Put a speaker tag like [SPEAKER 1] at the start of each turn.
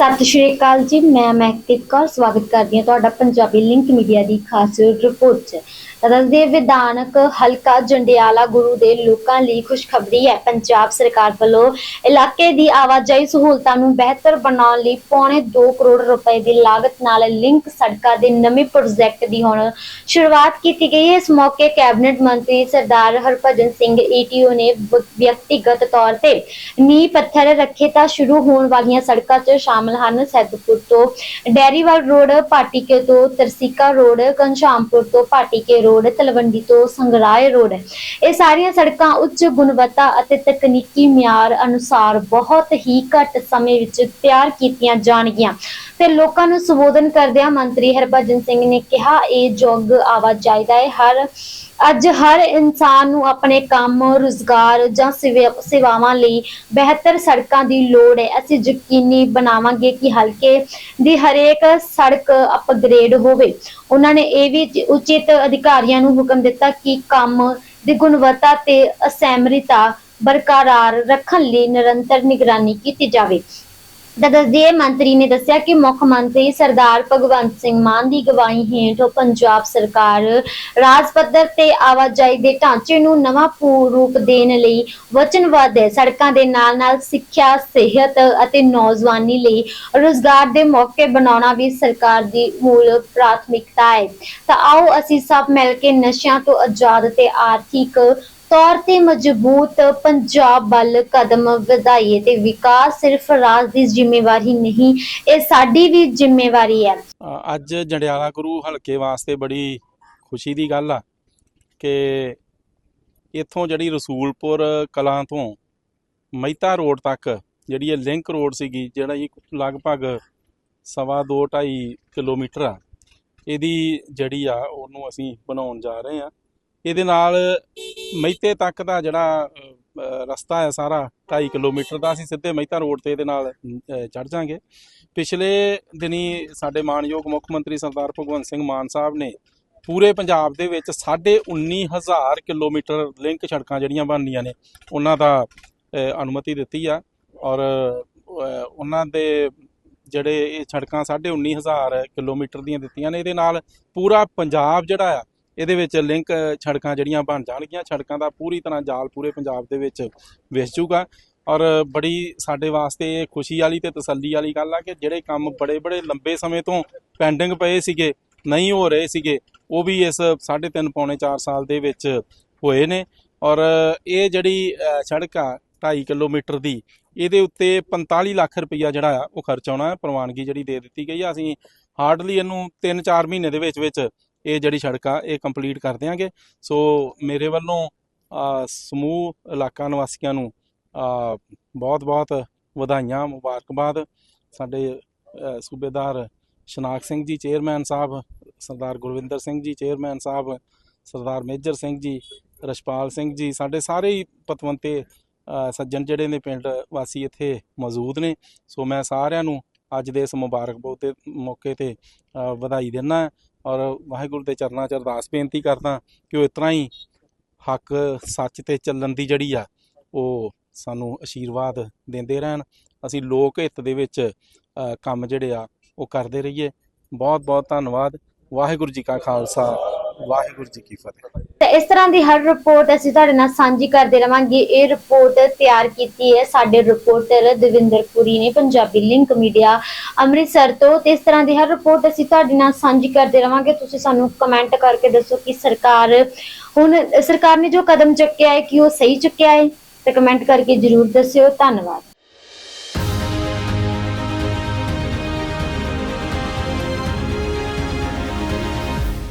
[SPEAKER 1] ਸਤਿ ਸ਼੍ਰੀ ਅਕਾਲ ਜੀ, ਮੈਂ ਮਹਿਕਦੀਪ ਕੌਰ, ਸਵਾਗਤ ਕਰਦੀ ਹਾਂ ਤੁਹਾਡਾ ਪੰਜਾਬੀ ਲਿੰਕ ਮੀਡੀਆ ਦੀ ਖਾਸ ਰਿਪੋਰਟ 'ਚ। ਦੱਸਦੇ ਵਿਧਾਨਕ ਹਲਕਾ ਜੰਡਿਆਲਾ ਗੁਰੂ ਦੇ ਲੋਕਾਂ ਲਈ ਖੁਸ਼ਖਬਰੀ ਹੈ। ਪੰਜਾਬ ਸਰਕਾਰ ਵੱਲੋਂ ਇਲਾਕੇ ਦੀ ਆਵਾਜਾਈ ਸਹੂਲਤਾਂ ਨੂੰ ਬਿਹਤਰ ਬਣਾਉਣ ਲਈ ਪੌਣੇ 2 ਕਰੋੜ ਰੁਪਏ ਦੀ ਲਾਗਤ ਨਾਲ ਲਿੰਕ ਸੜਕਾਂ ਦੇ ਨਵੇਂ ਪ੍ਰੋਜੈਕਟ ਦੀ ਹੁਣ ਸ਼ੁਰੂਆਤ ਕੀਤੀ ਗਈ ਹੈ। ਇਸ ਮੌਕੇ ਕੈਬਨਿਟ ਮੰਤਰੀ ਸਰਦਾਰ ਹਰਭਜਨ ਸਿੰਘ ਈਟੀਓ ਨੇ ਵਿਅਕਤੀਗਤ ਤੌਰ ਤੇ ਨੀਂਹ ਪੱਥਰ ਰੱਖੇ ਤਾਂ ਸ਼ੁਰੂ ਹੋਣ ਵਾਲੀਆਂ ਸੜਕਾਂ 'ਚ ਸ਼ਾਮਲ ਹਨ। ਸੈਦਪੁਰ ਤੋਂ ਡੈਰੀਵਾਲ ਰੋਡ, ਪਾਟੀਕੇ ਤੋਂ ਤਰਸੀਕਾ ਰੋਡ ਘਨਸ਼ਾਮਪੁਰ ਤੋਂ ਪਾਟੀਕੇ ਰੋਡ ਤਲਵੰਡੀ ਤੋਂ ਸੰਗਰਾਏ ਰੋਡ ਇਹ ਸਾਰੀਆਂ ਸੜਕਾਂ ਉੱਚ ਗੁਣਵੱਤਾ ਅਤੇ ਤਕਨੀਕੀ ਮਿਆਰ ਅਨੁਸਾਰ ਬਹੁਤ ਹੀ ਘੱਟ ਸਮੇਂ ਵਿੱਚ ਤਿਆਰ ਕੀਤੀਆਂ ਜਾਣਗੀਆਂ। ਤੇ ਲੋਕਾਂ ਨੂੰ ਸੰਬੋਧਨ ਕਰਦਿਆਂ ਮੰਤਰੀ ਹਰਭਜਨ ਸਿੰਘ ਨੇ ਕਿਹਾ, ਇਹ ਯੁੱਗ ਆਵਾਜਾਈ ਦਾ ਹੈ, ਹਰ ਅੱਜ ਹਰ ਇਨਸਾਨ ਨੂੰ ਆਪਣੇ ਕੰਮ, ਰੁਜ਼ਗਾਰ ਜਾਂ ਸੇਵਾ- ਸੇਵਾਵਾਂ ਲਈ ਬਿਹਤਰ ਸੜਕਾਂ ਦੀ ਲੋੜ ਹੈ। ਅਸੀਂ ਯਕੀਨੀ ਬਣਾਵਾਂਗੇ ਕਿ ਹਲਕੇ ਦੀ ਹਰੇਕ ਸੜਕ ਅਪਗ੍ਰੇਡ ਹੋਵੇ। ਉਹਨਾਂ ਨੇ ਇਹ ਵੀ ਜ- ਉਚਿਤ ਅਧਿਕਾਰੀਆਂ ਨੂੰ ਹੁਕਮ ਦਿੱਤਾ ਕਿ ਕੰਮ ਦੀ ਗੁਣਵੱਤਾ ਤੇ ਅਸੈਮਰਤਾ ਬਰਕਰਾਰ ਰੱਖਣ ਲਈ ਨਿਰੰਤਰ ਨਿਗਰਾਨੀ ਕੀਤੀ ਜਾਵੇ। ਤਾਂ ਦੱਸਦੀਏ ਮੰਤਰੀ ਨੇ ਦੱਸਿਆ ਕਿ ਮੁੱਖ ਮੰਤਰੀ ਸਰਦਾਰ ਭਗਵੰਤ ਸਿੰਘ ਮਾਨ ਦੀ ਗਵਾਹੀ ਹੇਠ ਪੰਜਾਬ ਸਰਕਾਰ ਰਾਜ ਪੱਧਰ ਤੇ ਆਵਾਜਾਈ ਦੇ ਢਾਂਚੇ ਨੂੰ ਨਵਾਂ ਰੂਪ ਦੇਣ ਲਈ ਵਚਨਬੱਧ ਹੈ। ਸੜਕਾਂ ਦੇ ਨਾਲ ਨਾਲ ਸਿੱਖਿਆ, ਸਿਹਤ ਅਤੇ ਨੌਜਵਾਨੀ ਲਈ ਰੋਜ਼ਗਾਰ ਦੇ ਮੌਕੇ ਬਣਾਉਣਾ ਵੀ ਸਰਕਾਰ ਦੀ ਮੂਲ ਪ੍ਰਾਥਮਿਕਤਾ ਹੈ। ਤਾਂ ਆਓ ਅਸੀਂ ਸਭ ਮਿਲ ਕੇ ਨਸ਼ਿਆਂ ਤੋਂ ਆਜ਼ਾਦ ਤੇ ਆਰਥਿਕ ਤੌਰ ਤੇ ਮਜ਼ਬੂਤ ਪੰਜਾਬ ਵੱਲ ਕਦਮ ਵਧਾਈਏ ਤੇ ਵਿਕਾਸ ਸਿਰਫ ਰਾਜ ਦੀ ਜ਼ਿੰਮੇਵਾਰੀ ਨਹੀਂ ਇਹ ਸਾਡੀ ਵੀ ਜ਼ਿੰਮੇਵਾਰੀ ਹੈ।
[SPEAKER 2] ਅ, ਅੱਜ ਜੰਡਿਆਲਾ ਗੁਰੂ ਹਲਕੇ ਵਾਸਤੇ ਬੜੀ ਖੁਸ਼ੀ ਦੀ ਗੱਲ ਆ ਕਿ ਇੱਥੋਂ ਜਿਹੜੀ ਰਸੂਲਪੁਰ ਕਲਾਂ ਤੋਂ ਮਹਿਤਾ ਰੋਡ ਤੱਕ ਜਿਹੜੀ ਇਹ ਲਿੰਕ ਰੋਡ ਸੀਗੀ ਜਿਹੜਾ ਇਹ ਲਗਭਗ ਸਵਾ ਦੋ 2.5 ਕਿਲੋਮੀਟਰ ਆ ਇਹਦੀ ਜਿਹੜੀ ਆ ਉਹਨੂੰ ਅਸੀਂ ਬਣਾਉਣ ਜਾ ਰਹੇ ਆ। ਇਹਦੇ ਨਾਲ ਮਹਿਤੇ ਤੱਕ ਦਾ ਜਿਹੜਾ ਰਸਤਾ ਹੈ ਸਾਰਾ 2.5 ਕਿਲੋਮੀਟਰ ਦਾ, ਅਸੀਂ ਸਿੱਧੇ ਮਹਿਤਾ ਰੋਡ ਤੇ ਇਹਦੇ ਨਾਲ ਚੜ ਜਾਾਂਗੇ। ਪਿਛਲੇ ਦਿਨੀ ਸਾਡੇ ਮਾਨਯੋਗ ਮੁੱਖ ਮੰਤਰੀ ਸਰਦਾਰ ਭਗਵੰਤ ਸਿੰਘ ਮਾਨ ਸਾਹਿਬ ਨੇ ਪੂਰੇ ਪੰਜਾਬ ਦੇ ਵਿੱਚ 19500 ਕਿਲੋਮੀਟਰ ਲਿੰਕ ਸੜਕਾਂ ਜਿਹੜੀਆਂ ਬਣਨੀਆਂ ਨੇ, ਉਹਨਾਂ ਦਾ ਅਨੁਮਤੀ ਦਿੱਤੀ ਆ। ਔਰ ਉਹਨਾਂ ਦੇ ਜਿਹੜੇ ਇਹ ਸੜਕਾਂ 19500 ਕਿਲੋਮੀਟਰ ਦੀਆਂ ਦਿੱਤੀਆਂ ਨੇ, ਇਹਦੇ ਨਾਲ ਪੂਰਾ ਪੰਜਾਬ ਜਿਹੜਾ ਆ ਇਹਦੇ ਵਿੱਚ ਲਿੰਕ ਸੜਕਾਂ ਜਿਹੜੀਆਂ ਬਣ ਜਾਣਗੀਆਂ, ਸੜਕਾਂ ਦਾ ਪੂਰੀ ਤਰ੍ਹਾਂ ਜਾਲ ਪੂਰੇ ਪੰਜਾਬ ਦੇ ਵਿੱਚ ਵਿਸ ਜੂਗਾ। ਔਰ ਬੜੀ ਸਾਡੇ ਵਾਸਤੇ ਇਹ ਖੁਸ਼ੀ ਵਾਲੀ ਤੇ ਤਸੱਲੀ ਵਾਲੀ ਗੱਲ ਆ ਕਿ ਜਿਹੜੇ ਕੰਮ ਬੜੇ ਬੜੇ ਲੰਬੇ ਸਮੇਂ ਤੋਂ ਪੈਂਡਿੰਗ ਪਏ ਸੀਗੇ, ਨਹੀਂ ਹੋ ਰਹੇ ਸੀਗੇ, ਉਹ ਵੀ ਇਸ 3.5 ਪੌਣੇ 4 ਸਾਲ ਦੇ ਵਿੱਚ ਹੋਏ ਨੇ। ਔਰ ਇਹ ਜਿਹੜੀ ਸੜਕ ਆ 2.5 ਕਿਲੋਮੀਟਰ ਦੀ, ਇਹਦੇ ਉੱਤੇ 45 ਲੱਖ ਰੁਪਈਆ ਜਿਹੜਾ ਆ ਉਹ ਖਰਚ ਆਉਣਾ ਹੈ ਪ੍ਰਵਾਨਗੀ ਜਿਹੜੀ ਦੇ ਦਿੱਤੀ ਗਈ ਆ। ਅਸੀਂ ਹਾਰਡਲੀ ਇਹਨੂੰ 3-4 ਮਹੀਨੇ ਦੇ ਵਿੱਚ ਵਿੱਚ ਇਹ ਜਿਹੜੀ ਸੜਕ ਆ, ਇਹ ਕੰਪਲੀਟ ਕਰ ਦਿਆਂਗੇ। ਸੋ ਮੇਰੇ ਵੱਲੋਂ ਸਮੂਹ ਇਲਾਕਾ ਨਿਵਾਸੀਆਂ ਨੂੰ ਬਹੁਤ ਬਹੁਤ ਵਧਾਈਆਂ ਮੁਬਾਰਕਬਾਦ। ਸਾਡੇ Subedar Shanak Singh ji, chairman sahib, Sardar Gurvinder Singh ji, chairman sahib, Sardar Major Singh ji Rashpal Singh ਜੀ, ਸਾਡੇ ਸਾਰੇ ਹੀ ਪਤਵੰਤੇ ਸੱਜਣ ਜਿਹੜੇ ਨੇ ਪਿੰਡ ਵਾਸੀ ਇੱਥੇ ਮੌਜੂਦ ਨੇ। ਸੋ ਮੈਂ ਸਾਰਿਆਂ ਨੂੰ ਅੱਜ ਦੇ ਇਸ ਮੁਬਾਰਕ ਬਹੁਤੇ ਮੌਕੇ ਤੇ ਵਧਾਈ ਦਿੰਦਾ ਔਰ ਵਾਹਿਗੁਰੂ ਦੇ ਚਰਨਾਂ 'ਚ ਅਰਦਾਸ ਬੇਨਤੀ ਕਰਦਾ ਕਿ ਉਹ ਇਸ ਤਰ੍ਹਾਂ ਹੀ ਹੱਕ ਸੱਚ ਤੇ ਚੱਲਣ ਦੀ ਜਿਹੜੀ ਆ, ਉਹ ਸਾਨੂੰ ਆਸ਼ੀਰਵਾਦ ਦਿੰਦੇ ਰਹਿਣ। ਅਸੀਂ ਲੋਕ ਹਿੱਤ ਦੇ ਵਿੱਚ ਕੰਮ ਜਿਹੜੇ ਆ, ਉਹ ਕਰਦੇ ਰਹੀਏ। ਬਹੁਤ ਬਹੁਤ ਧੰਨਵਾਦ। ਵਾਹਿਗੁਰੂ ਜੀ ਕਾ ਖਾਲਸਾ। ਵਾਹਿਗੁਰੂ ਜੀ ਕੀ ਫਤਿਹ।
[SPEAKER 1] ਤਾਂ ਇਸ ਤਰ੍ਹਾਂ ਦੀ ਹਰ ਰਿਪੋਰਟ ਅਸੀਂ ਤੁਹਾਡੇ ਨਾਲ ਸਾਂਝੀ ਕਰਦੇ ਰਵਾਂਗੇ। ਇਹ ਰਿਪੋਰਟ ਤਿਆਰ ਕੀਤੀ ਹੈ ਸਾਡੇ ਰਿਪੋਰਟਰ ਦਵਿੰਦਰ ਨੇ, ਪੰਜਾਬੀ ਲਿੰਕ ਮੀਡੀਆ ਅੰਮ੍ਰਿਤਸਰ ਤੋਂ। ਤੇ ਇਸ ਤਰ੍ਹਾਂ ਦੀ ਹਰ ਰਿਪੋਰਟ ਅਸੀਂ ਤੁਹਾਡੇ ਨਾਲ ਸਾਂਝੀ ਕਰਦੇ ਰਵਾਂਗੇ। ਤੁਸੀਂ ਸਾਨੂੰ ਕਮੈਂਟ ਕਰਕੇ ਦੱਸੋ ਕਿ ਸਰਕਾਰ ਹੁਣ, ਸਰਕਾਰ ਨੇ ਜੋ ਕਦਮ ਚੁੱਕਿਆ ਹੈ, ਕਿ ਉਹ ਸਹੀ ਚੁੱਕਿਆ ਹੈ? ਤੇ ਕਮੈਂਟ ਕਰਕੇ ਜਰੂਰ ਦੱਸਿਓ। ਧੰਨਵਾਦ।